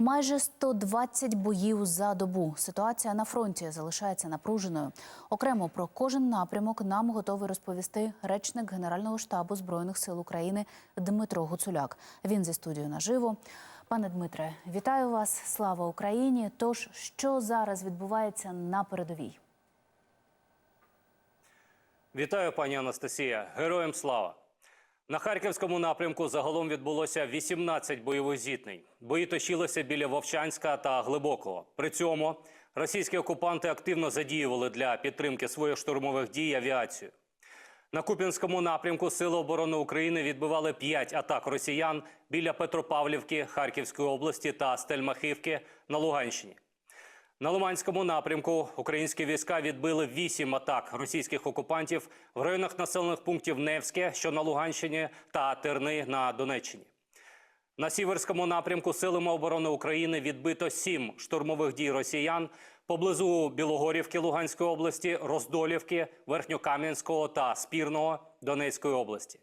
Майже 120 боїв за добу. Ситуація на фронті залишається напруженою. Окремо про кожен напрямок нам готовий розповісти речник Генерального штабу збройних сил України Дмитро Гуцуляк. Він зі студією наживо. Пане Дмитре, вітаю вас! Слава Україні! Тож що зараз відбувається на передовій? Вітаю, пані Анастасія. Героям слава. На харківському напрямку загалом відбулося 18 бойових зіткнень. Бої точилися біля Вовчанська та Глибокого. При цьому російські окупанти активно задіювали для підтримки своїх штурмових дій авіацію. На Куп'янському напрямку Сили оборони України відбивали 5 атак росіян біля Петропавлівки Харківської області та Стельмахівки на Луганщині. На Лиманському напрямку українські війська відбили вісім атак російських окупантів в районах населених пунктів Невське, що на Луганщині, та Терни на Донеччині. На Сіверському напрямку силами оборони України відбито сім штурмових дій росіян поблизу Білогорівки Луганської області, Роздолівки, Верхньокам'янського та Спірного Донецької області.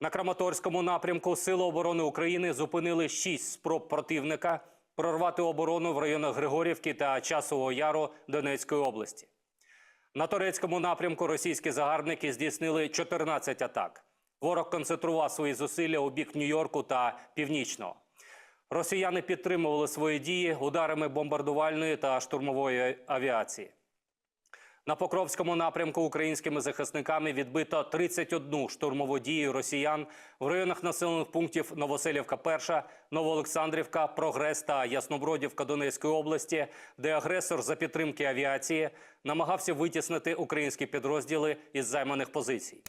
На Краматорському напрямку Сили оборони України зупинили шість спроб противника прорвати оборону в районах Григорівки та Часового Яру Донецької області. На турецькому напрямку російські загарбники здійснили 14 атак. Ворог концентрував свої зусилля у бік Нью-Йорку та Північного. Росіяни підтримували свої дії ударами бомбардувальної та штурмової авіації. На Покровському напрямку українськими захисниками відбито 31 штурмову дію росіян в районах населених пунктів Новоселівка, 1 Новоолександрівка, Прогрес та Яснобродівка Донецької області, де агресор за підтримки авіації намагався витіснити українські підрозділи із займаних позицій.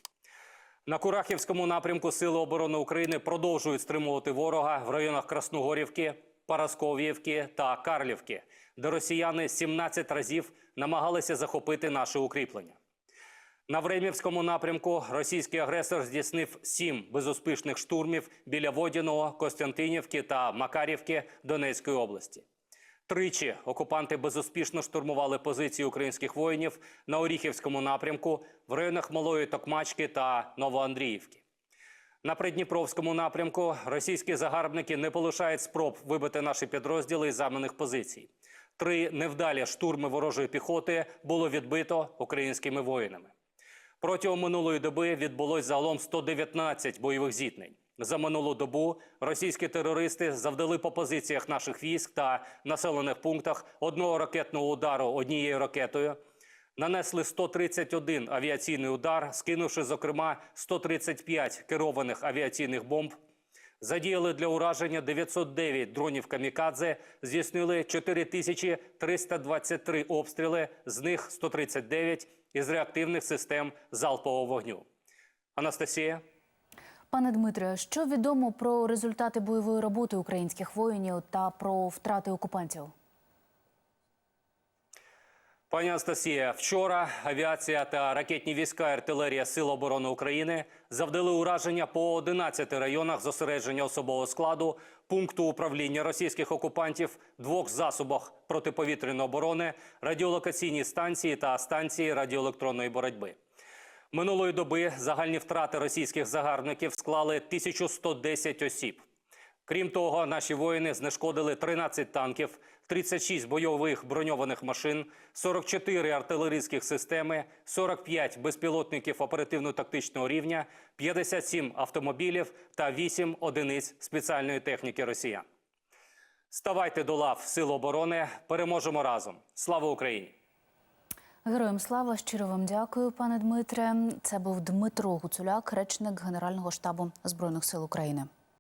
На Курахівському напрямку Сили оборони України продовжують стримувати ворога в районах Красногорівки, Парасков'ївки та Карлівки, де росіяни 17 разів намагалися захопити наше укріплення. На Времівському напрямку російський агресор здійснив сім безуспішних штурмів біля Водяного, Костянтинівки та Макарівки Донецької області. Тричі окупанти безуспішно штурмували позиції українських воїнів на Оріхівському напрямку в районах Малої Токмачки та Новоандріївки. На Придніпровському напрямку російські загарбники не полишають спроб вибити наші підрозділи із займаних позицій. Три невдалі штурми ворожої піхоти було відбито українськими воїнами. Протягом минулої доби відбулось загалом 119 бойових зіткнень. За минулу добу російські терористи завдали по позиціях наших військ та населених пунктах одного ракетного удару однією ракетою. Нанесли 131 авіаційний удар, скинувши, зокрема, 135 керованих авіаційних бомб. Задіяли для ураження 909 дронів камікадзе, здійснили 4323 обстріли, з них 139 із реактивних систем залпового вогню. Анастасія. Пане Дмитре, що відомо про результати бойової роботи українських воїнів та про втрати окупантів? Пані Анастасія, вчора авіація та ракетні війська артилерія Сил оборони України завдали ураження по 11 районах зосередження особового складу, пункту управління російських окупантів, двох засобах протиповітряної оборони, радіолокаційній станції та станції радіоелектронної боротьби. Минулої доби загальні втрати російських загарбників склали 1110 осіб. Крім того, наші воїни знешкодили 13 танків, 36 бойових броньованих машин, 44 артилерійських системи, 45 безпілотників оперативно-тактичного рівня, 57 автомобілів та 8 одиниць спеціальної техніки росіян. Ставайте до лав Сил оборони. Переможемо разом. Слава Україні! Героям слава щиро вам дякую, пане Дмитре. Це був Дмитро Гуцуляк, речник Генерального штабу збройних сил України.